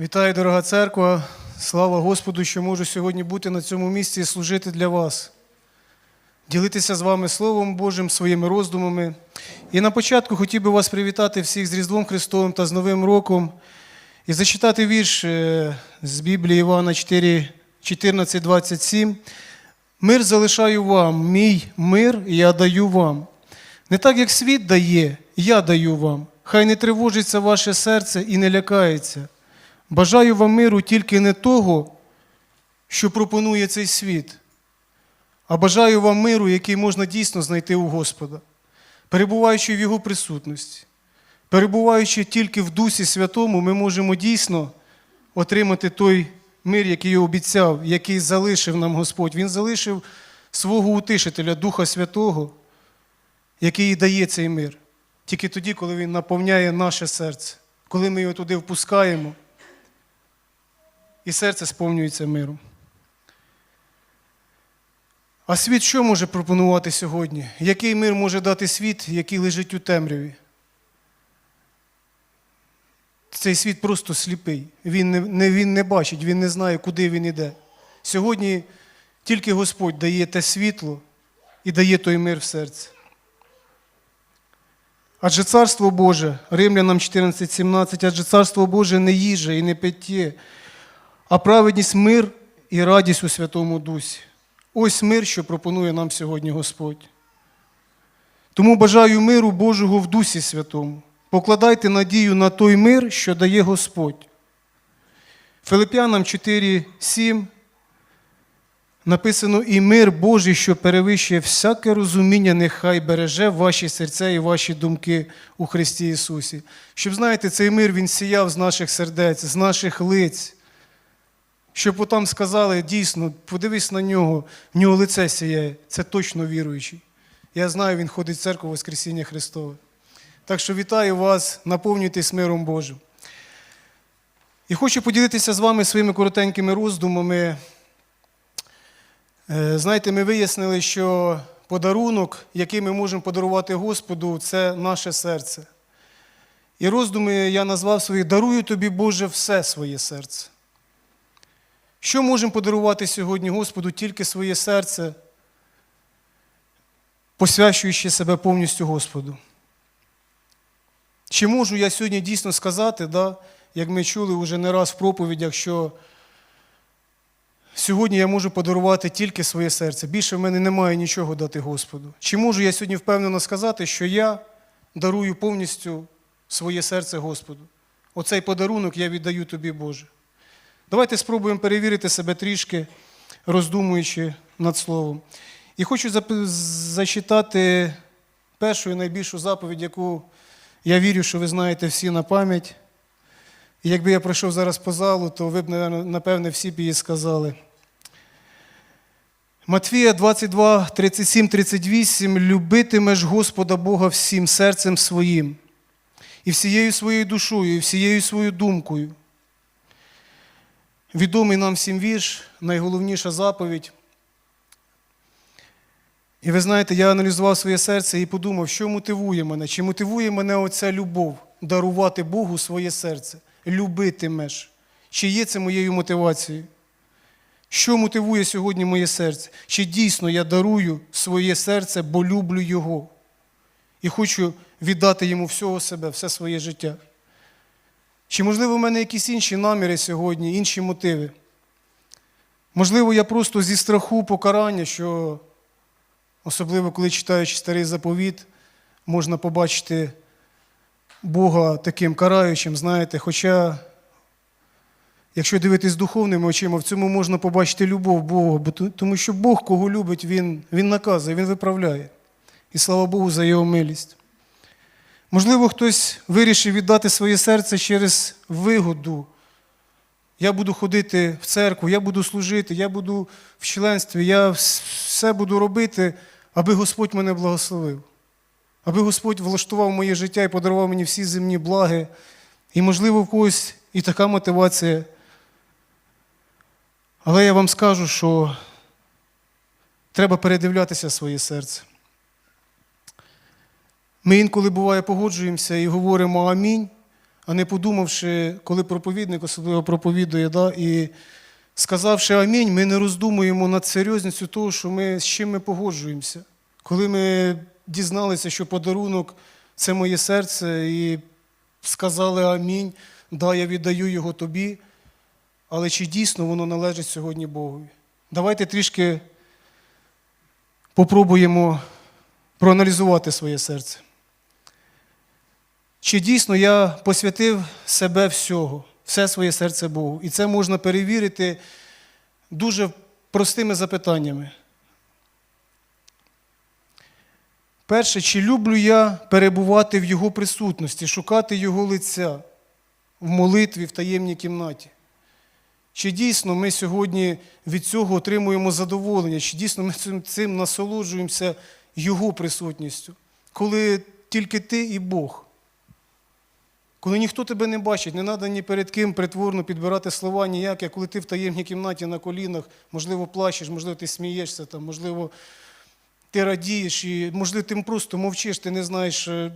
Вітаю, дорога церква. Слава Господу, що можу сьогодні бути на цьому місці і служити для вас, ділитися з вами Словом Божим, своїми роздумами. І на початку хотів би вас привітати всіх з Різдвом Христовим та з Новим роком і зачитати вірш е, з Біблії Івана 4, 14, 27. Мир залишаю вам, мій мир я даю вам. Не так, як світ дає, я даю вам. Хай не тривожиться ваше серце і не лякається. Бажаю вам миру тільки не того, що пропонує цей світ, а бажаю вам миру, який можна дійсно знайти у Господа, перебуваючи в Його присутності, перебуваючи тільки в Дусі Святому, ми можемо дійсно отримати той мир, який обіцяв, який залишив нам Господь. Він залишив свого утишителя, Духа Святого, який і дає цей мир. Тільки тоді, коли Він наповняє наше серце, коли ми його туди впускаємо і серце сповнюється миром. А світ що може пропонувати сьогодні? Який мир може дати світ, який лежить у темряві? Цей світ просто сліпий. Він не, він не бачить, він не знає, куди він іде. Сьогодні тільки Господь дає те світло і дає той мир в серці. Адже Царство Боже, Римлянам 14,17, адже Царство Боже не їжа і не питє, а праведність, мир і радість у Святому Дусі. Ось мир, що пропонує нам сьогодні Господь. Тому бажаю миру Божого в Дусі Святому. Покладайте надію на той мир, що дає Господь. Филип'янам 4,7 написано: І мир Божий, що перевищує всяке розуміння, нехай береже ваші серця і ваші думки у Христі Ісусі. Щоб, знаєте, цей мир Він сіяв з наших сердець, з наших лиць. Щоб отам сказали, дійсно, подивись на нього, в нього лице сіяє, це точно віруючий. Я знаю, він ходить в церкву Воскресіння Христове. Так що вітаю вас, наповнюйтесь миром Божим. І хочу поділитися з вами своїми коротенькими роздумами. Е, Знаєте, ми вияснили, що подарунок, який ми можемо подарувати Господу, це наше серце. І роздуми я назвав свої Дарую тобі, Боже, все своє серце. Що можемо подарувати сьогодні Господу тільки своє серце, посвящуючи себе повністю Господу? Чи можу я сьогодні дійсно сказати, да, як ми чули вже не раз в проповідях, що сьогодні я можу подарувати тільки своє серце. Більше в мене немає нічого дати Господу. Чи можу я сьогодні впевнено сказати, що я дарую повністю своє серце Господу? Оцей подарунок я віддаю тобі, Боже. Давайте спробуємо перевірити себе трішки, роздумуючи над Словом. І хочу зачитати першу і найбільшу заповідь, яку я вірю, що ви знаєте всі на пам'ять. І якби я пройшов зараз по залу, то ви б, напевне, всі б її сказали. Матвія 22, 37, 38. Любитимеш Господа Бога всім серцем своїм, і всією своєю душою, і всією своєю думкою. Відомий нам всім вірш, найголовніша заповідь. І ви знаєте, я аналізував своє серце і подумав, що мотивує мене? Чи мотивує мене оця любов дарувати Богу своє серце, любитимеш? Чи є це моєю мотивацією? Що мотивує сьогодні моє серце? Чи дійсно я дарую своє серце, бо люблю Його і хочу віддати йому всього себе, все своє життя? Чи, можливо, в мене якісь інші наміри сьогодні, інші мотиви? Можливо, я просто зі страху покарання, що, особливо коли читаючи старий заповіт, можна побачити Бога таким караючим, знаєте, хоча, якщо дивитись духовними очима, в цьому можна побачити любов Бога, бо тому що Бог, кого любить, Він, він наказує, Він виправляє. І слава Богу за його милість. Можливо, хтось вирішив віддати своє серце через вигоду. Я буду ходити в церкву, я буду служити, я буду в членстві, я все буду робити, аби Господь мене благословив, аби Господь влаштував моє життя і подарував мені всі земні благи. І, можливо, в когось і така мотивація. Але я вам скажу, що треба передивлятися своє серце. Ми інколи буває погоджуємося і говоримо амінь, а не подумавши, коли проповідник особливо проповідує, да, і сказавши амінь, ми не роздумуємо над серйозністю того, що ми, з чим ми погоджуємося. Коли ми дізналися, що подарунок це моє серце, і сказали амінь, да, я віддаю його тобі, але чи дійсно воно належить сьогодні Богові? Давайте трішки попробуємо проаналізувати своє серце. Чи дійсно я посвятив себе всього, все своє серце Богу? І це можна перевірити дуже простими запитаннями. Перше, чи люблю я перебувати в Його присутності, шукати Його лиця в молитві, в таємній кімнаті? Чи дійсно ми сьогодні від цього отримуємо задоволення? Чи дійсно ми цим, цим насолоджуємося Його присутністю, коли тільки ти і Бог? Коли ніхто тебе не бачить, не треба ні перед ким притворно підбирати слова ніякі, коли ти в таємній кімнаті на колінах, можливо, плачеш, можливо, ти смієшся, там, можливо, ти радієш, і, можливо, ти просто мовчиш, ти не знаєш, е,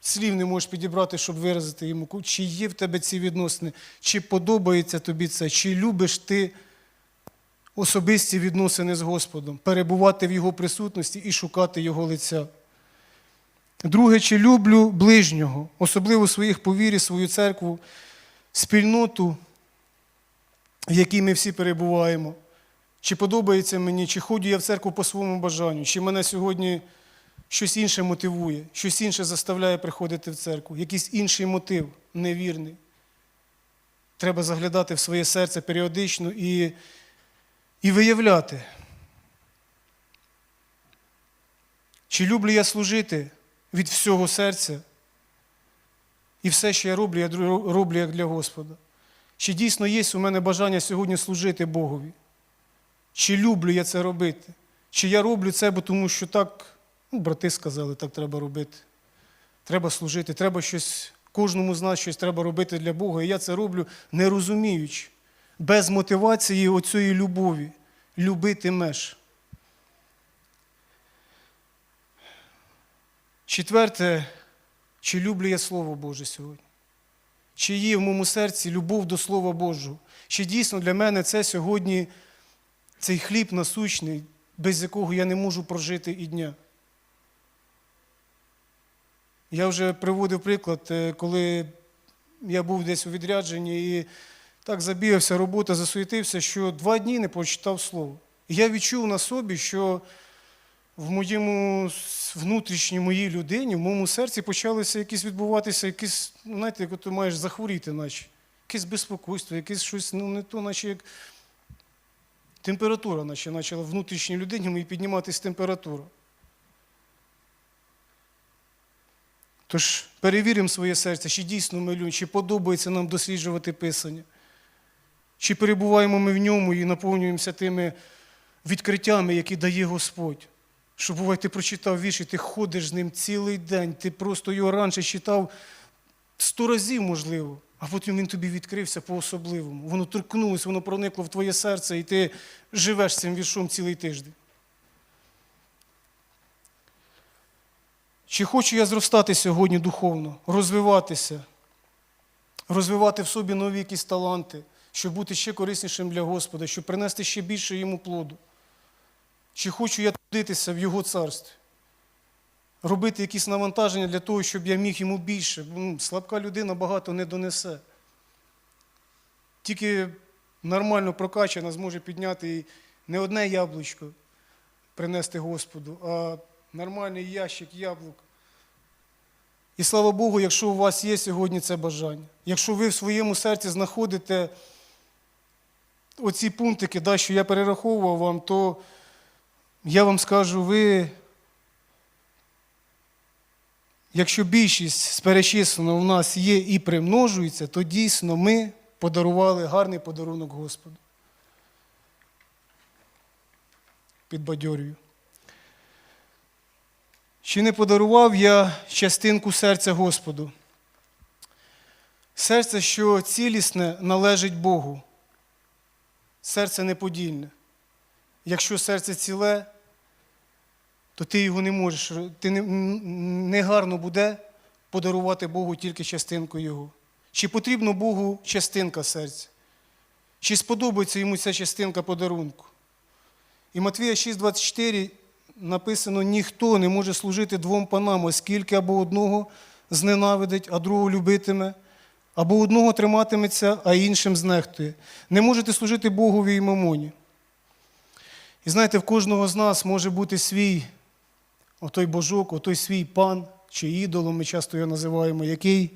слів не можеш підібрати, щоб виразити йому, чи є в тебе ці відносини, чи подобається тобі це, чи любиш ти особисті відносини з Господом, перебувати в Його присутності і шукати Його лиця. Друге, чи люблю ближнього, особливо своїх повірі, свою церкву, спільноту, в якій ми всі перебуваємо. Чи подобається мені, чи ходжу я в церкву по своєму бажанню, чи мене сьогодні щось інше мотивує, щось інше заставляє приходити в церкву, якийсь інший мотив невірний. Треба заглядати в своє серце періодично і, і виявляти. Чи люблю я служити від всього серця? І все, що я роблю, я роблю як для Господа. Чи дійсно є у мене бажання сьогодні служити Богові? Чи люблю я це робити? Чи я роблю це, бо тому що так, ну, брати сказали, так треба робити. Треба служити, треба щось, кожному з нас щось треба робити для Бога. І я це роблю не розуміючи, без мотивації оцієї любові, любити меж. Четверте, чи люблю я Слово Боже сьогодні? Чи є в моєму серці любов до Слова Божого? Чи дійсно для мене це сьогодні цей хліб насущний, без якого я не можу прожити і дня? Я вже приводив приклад, е, коли я був десь у відрядженні і так забігався, робота, засуетився, що два дні не прочитав слово. І я відчув на собі, що в моєму внутрішній моїй людині, в моєму серці почалося якісь відбуватися, якісь, ну, знаєте, як ти маєш захворіти, наче. Якесь безпокойство, якесь щось, ну не то, наче як температура, наче почала в внутрішній людині моїй підніматися температура. Тож перевіримо своє серце, чи дійсно ми любимо, чи подобається нам досліджувати Писання, чи перебуваємо ми в ньому і наповнюємося тими відкриттями, які дає Господь. Що буває, ти прочитав вірш, ти ходиш з ним цілий день, ти просто його раніше читав сто разів, можливо, а потім він тобі відкрився по-особливому. Воно торкнулося, воно проникло в твоє серце, і ти живеш цим віршом цілий тиждень. Чи хочу я зростати сьогодні духовно, розвиватися, розвивати в собі нові якісь таланти, щоб бути ще кориснішим для Господа, щоб принести ще більше йому плоду? Чи хочу я трудитися в Його царстві? Робити якісь навантаження для того, щоб я міг йому більше. Ну, Слабка людина багато не донесе. Тільки нормально прокачана зможе підняти і не одне яблучко принести Господу, а нормальний ящик яблук. І слава Богу, якщо у вас є сьогодні це бажання, якщо ви в своєму серці знаходите оці пунктики, да, що я перераховував вам, то я вам скажу, ви, якщо більшість з перечисленого в нас є і примножується, то дійсно ми подарували гарний подарунок Господу. Підбадьорюю. Чи не подарував я частинку серця Господу? Серце, що цілісне, належить Богу. Серце неподільне. Якщо серце ціле, то ти його не можеш, ти не, не гарно буде подарувати Богу тільки частинку Його. Чи потрібно Богу частинка серця? Чи сподобається йому ця частинка подарунку? І Матвія 6,24 написано: ніхто не може служити двом панам, оскільки або одного зненавидить, а другого любитиме, або одного триматиметься, а іншим знехтує. Не можете служити Богові і мамоні. І знаєте, в кожного з нас може бути свій отой божок, отой свій пан чи ідолом, ми часто його називаємо, який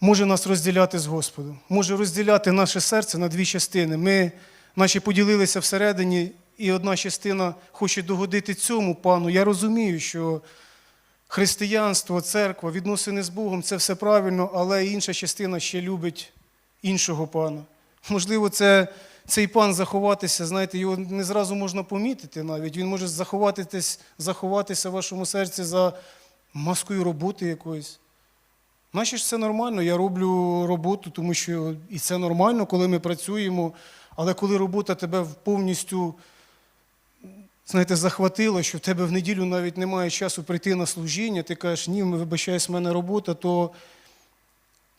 може нас розділяти з Господом, може розділяти наше серце на дві частини. Ми, наче поділилися всередині, і одна частина хоче догодити цьому пану. Я розумію, що християнство, церква, відносини з Богом це все правильно, але інша частина ще любить іншого пана. Можливо, це цей пан заховатися, знаєте, його не зразу можна помітити навіть. Він може заховатись, заховатися в вашому серці за маскою роботи якоїсь. Наче це нормально, я роблю роботу, тому що і це нормально, коли ми працюємо, але коли робота тебе повністю знаєте, захватила, що в тебе в неділю навіть немає часу прийти на служіння, ти кажеш, ні, вибачаюсь, в мене робота, то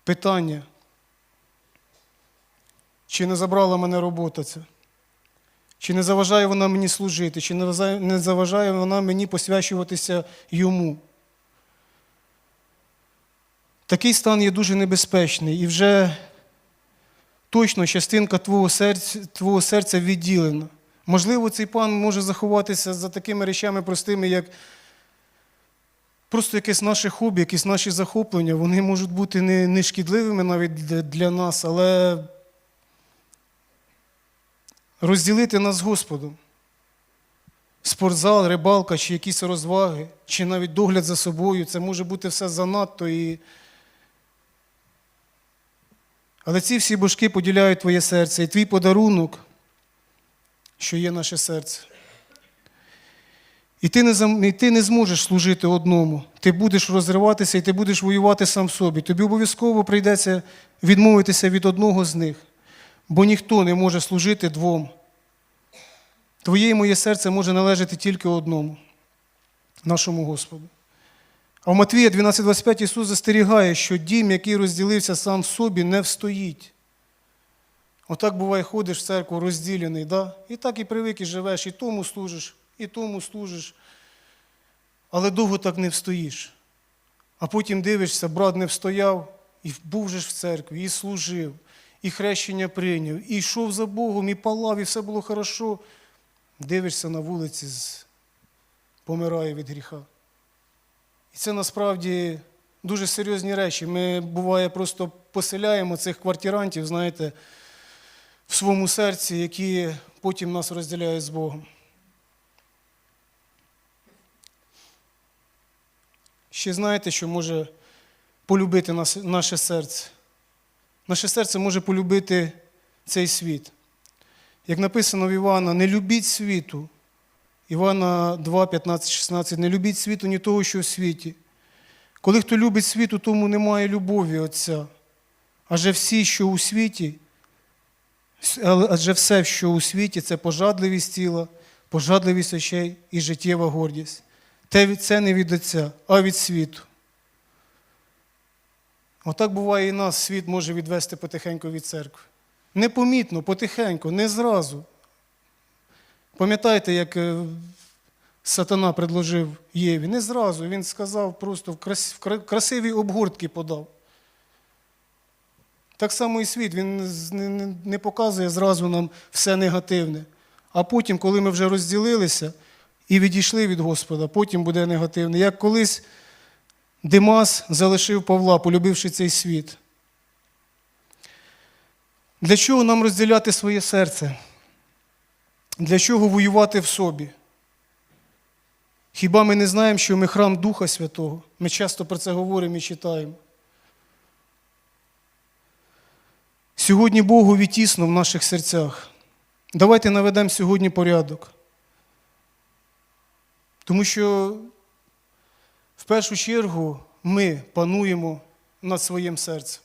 питання, чи не забрала мене робота ця? Чи не заважає вона мені служити, чи не заважає вона мені посвячуватися йому? Такий стан є дуже небезпечний і вже точно частинка твого серця, твого серця відділена. Можливо, цей пан може заховатися за такими речами простими, як просто якесь наше хобі, якісь наші захоплення. Вони можуть бути не, не шкідливими навіть для, нас, але розділити нас з Господом. Спортзал, рибалка, чи якісь розваги, чи навіть догляд за собою, це може бути все занадто. І... Але ці всі божки поділяють твоє серце, і твій подарунок, що є наше серце. І ти, не, і ти не зможеш служити одному. Ти будеш розриватися і ти будеш воювати сам собі. Тобі обов'язково прийдеться відмовитися від одного з них, бо ніхто не може служити двом. Твоє і моє серце може належати тільки одному, нашому Господу. А в Матвія 12,25 Ісус застерігає, що дім, який розділився сам в собі, не встоїть. Отак буває, ходиш в церкву розділений, да? і так і привик, і живеш, і тому служиш, і тому служиш. Але довго так не встоїш. А потім дивишся, брат не встояв, і був же ж в церкві, і служив, і хрещення прийняв, і йшов за Богом, і палав, і все було хорошо. Дивишся на вулиці, помирає від гріха. І це насправді дуже серйозні речі. Ми, буває, просто поселяємо цих квартирантів, знаєте, в своєму серці, які потім нас розділяють з Богом. Ще знаєте, що може полюбити наше серце? Наше серце може полюбити цей світ. Як написано в Івана, не любіть світу. Івана 2, 15, 16. Не любіть світу, ні того, що в світі. Коли хто любить світу, тому немає любові Отця. Адже всі, що у світі, адже все, що у світі, це пожадливість тіла, пожадливість очей і життєва гордість. Те це не від Отця, а від світу. Отак буває і нас, світ може відвести потихеньку від церкви. Непомітно, потихеньку, не зразу. Пам'ятаєте, як е, сатана предложив Єві? Не зразу. Він сказав, просто в крас- в красивій обгортки подав. Так само і світ, він не показує зразу нам все негативне. А потім, коли ми вже розділилися і відійшли від Господа, потім буде негативне. Як колись Димас залишив Павла, полюбивши цей світ. Для чого нам розділяти своє серце? Для чого воювати в собі? Хіба ми не знаємо, що ми храм Духа Святого? Ми часто про це говоримо і читаємо. Сьогодні Богу тісно в наших серцях. Давайте наведемо сьогодні порядок. Тому що першу чергу ми пануємо над своїм серцем.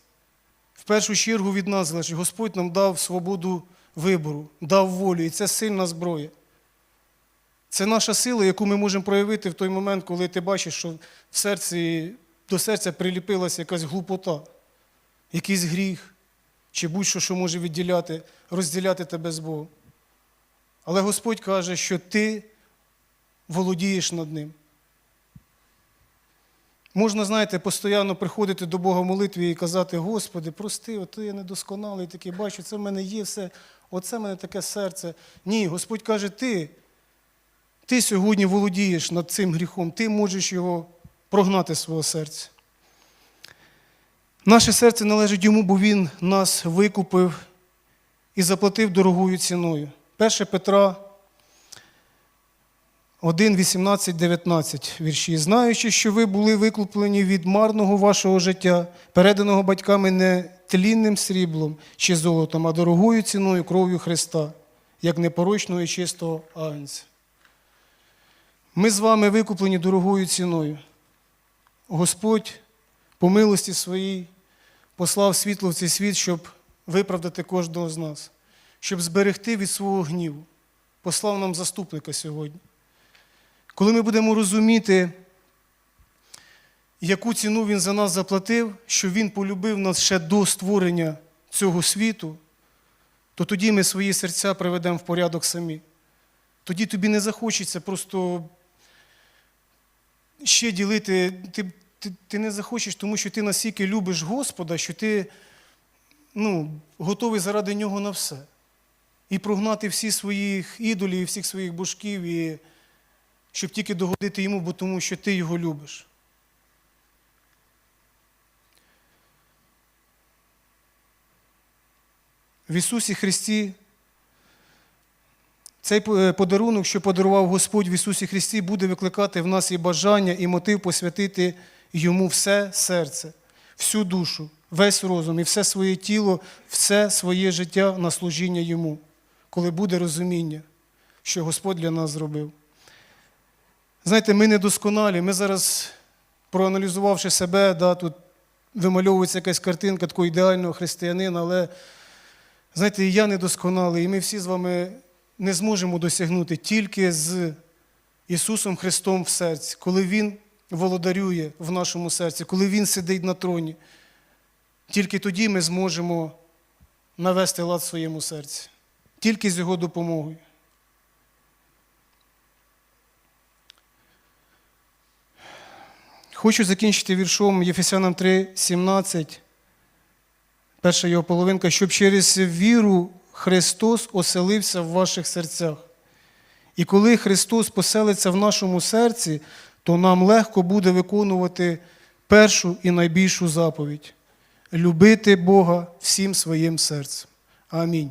В першу чергу від нас залежить. Господь нам дав свободу вибору, дав волю, і це сильна зброя. Це наша сила, яку ми можемо проявити в той момент, коли ти бачиш, що в серці, до серця приліпилася якась глупота. якийсь гріх, чи будь-що, що може відділяти, розділяти тебе з Богом. Але Господь каже, що ти володієш над ним. Можна, знаєте, постійно приходити до Бога в молитві і казати, Господи, прости, ото я недосконалий такий, бачу, це в мене є все, оце в мене таке серце. Ні, Господь каже, ти, ти сьогодні володієш над цим гріхом, ти можеш його прогнати з свого серця. Наше серце належить йому, бо Він нас викупив і заплатив дорогою ціною. 1 Петра 1, 18, 19 вірші. Знаючи, що ви були викуплені від марного вашого життя, переданого батьками не тлінним сріблом чи золотом, а дорогою ціною кров'ю Христа, як непорочного і чистого агнця. Ми з вами викуплені дорогою ціною. Господь по милості своїй послав світло в цей світ, щоб виправдати кожного з нас, щоб зберегти від свого гніву. Послав нам заступника сьогодні. Коли ми будемо розуміти, яку ціну Він за нас заплатив, що Він полюбив нас ще до створення цього світу, то тоді ми свої серця приведемо в порядок самі. Тоді тобі не захочеться просто ще ділити. Ти, ти, ти не захочеш, тому що ти настільки любиш Господа, що ти ну, готовий заради нього на все. І прогнати всі своїх ідолів, всіх своїх божків, і щоб тільки догодити йому, бо тому що ти його любиш. В Ісусі Христі цей е, подарунок, що подарував Господь в Ісусі Христі, буде викликати в нас і бажання, і мотив посвятити Йому все серце, всю душу, весь розум і все своє тіло, все своє життя на служіння Йому, коли буде розуміння, що Господь для нас зробив. Знаєте, ми недосконалі, ми зараз, проаналізувавши себе, да, тут вимальовується якась картинка такого ідеального християнина, але знаєте, і я недосконалий, і ми всі з вами не зможемо досягнути тільки з Ісусом Христом в серці, коли Він володарює в нашому серці, коли Він сидить на троні. Тільки тоді ми зможемо навести лад в своєму серці, тільки з Його допомогою. Хочу закінчити віршом Єфесянам 3, 17, перша його половинка, щоб через віру Христос оселився в ваших серцях. І коли Христос поселиться в нашому серці, то нам легко буде виконувати першу і найбільшу заповідь любити Бога всім своїм серцем. Амінь.